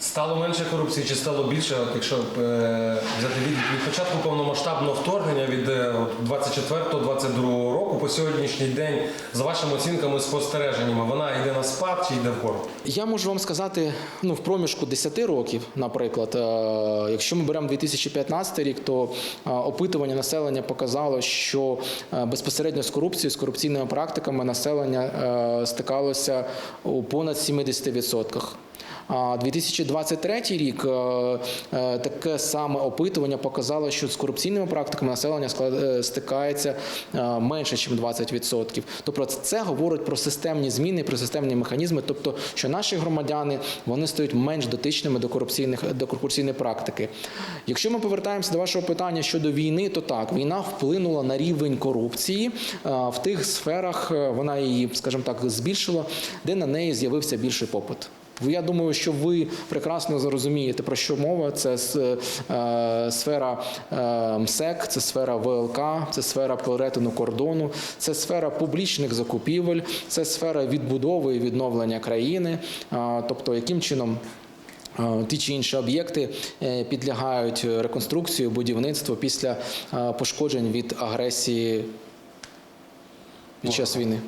Стало менше корупції чи стало більше, от якщо е, взяти від, від початку повномасштабного вторгнення від е, от 24-22 року по сьогоднішній день, за вашими оцінками, спостереженнями, вона йде на спад чи йде вгору? Я можу вам сказати, ну в проміжку 10 років, наприклад, е, якщо ми беремо 2015 рік, то е, опитування населення показало, що е, безпосередньо з корупцією, з корупційними практиками населення е, стикалося у понад 70%. А 2023 рік е, е, таке саме опитування показало, що з корупційними практиками населення е, стикається менше, ніж 20%. Тобто це говорить про системні зміни, про системні механізми, тобто, що наші громадяни вони стають менш дотичними до корупційних до корупційної практики. Якщо ми повертаємося до вашого питання щодо війни, то так війна вплинула на рівень корупції в тих сферах, вона її, скажімо так, збільшила, де на неї з'явився більший попит. Я думаю, що ви прекрасно зрозумієте, про що мова. Це е, сфера е, МСЕК, це сфера ВЛК, це сфера перетину кордону, це сфера публічних закупівель, це сфера відбудови і відновлення країни. Е, Тобто, яким чином ті чи інші об'єкти підлягають реконструкції, будівництву після пошкоджень від агресії під час війни.